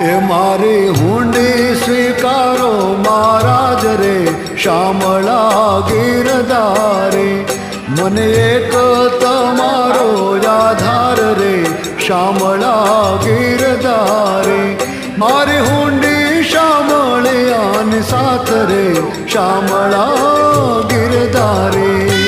મારી હુંડી સ્વીકારો, મહારાજ રે, શામળા ગીરધારે. મને એક તમારો આધાર રે, શામળા ગીરધારે. મારી હુંડી શામળિયાની સાથ રે, શામળા ગીરધારે.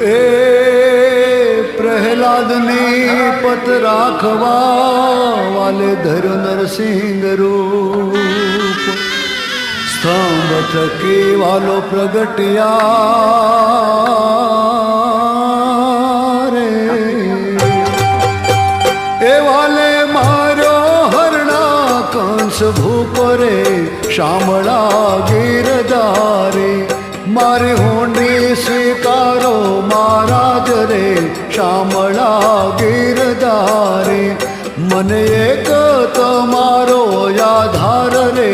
એ પ્રહલાદની પત રાખવા વાલે ધર્યો નરસિંહ રૂપ. સ્તંભ થકી વાલો પ્રગટ્યા રે. એ વાલે માર્યો હરણા કંસ ભૂપ રે શામળા ગીરધારે. મારે હોંડી મહારાજ રે શામળા ગીરધારે મને એક તમારો આધાર રે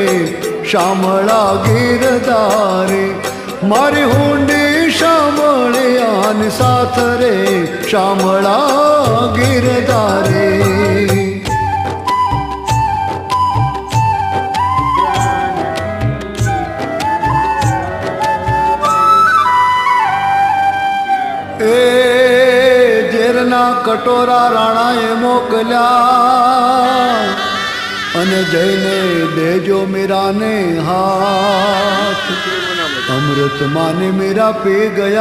શામળા ગીરધારે મારી હુંડી શામળિયાની સાથ રે શામળા ગીરધારે ઝેરના કટોરા રાણાએ મોકલ્યા અને જઈને દેજો મીરાને હાથ. અમૃત માને મીરા પી ગયા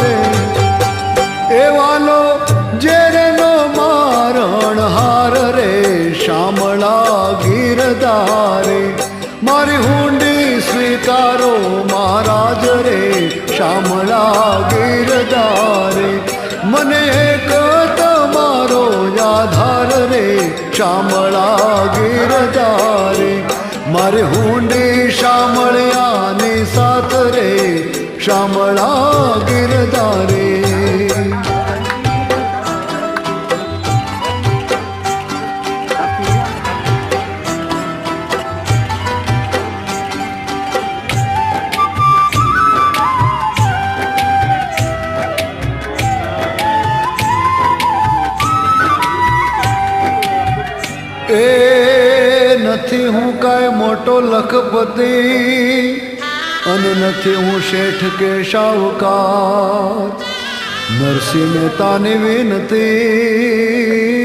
રે. એવાલો વાલો ઝેરનો મારણ હાર રે, શામળા ગીરધારે. મારી હુંડી સ્વીકારો મહારાજ રે શામળા ગીરદારે મને એક તમારો આધાર રે. શામળા ગીરદારે મારે હુંડી શામળિયાની સાથ રે. શામળા ગીરધારે એ નથી હું કાંઈ મોટો લખપતિ અને નથી હું શેઠ કે શાહુકાર નરસિંહ મહેતાની વિનતી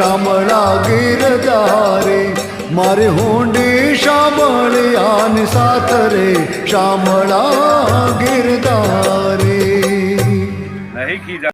શામળા ગીરધારે મારે હોંડી શામળિયાને સાથ રે શામળા ગીરધારે નહીં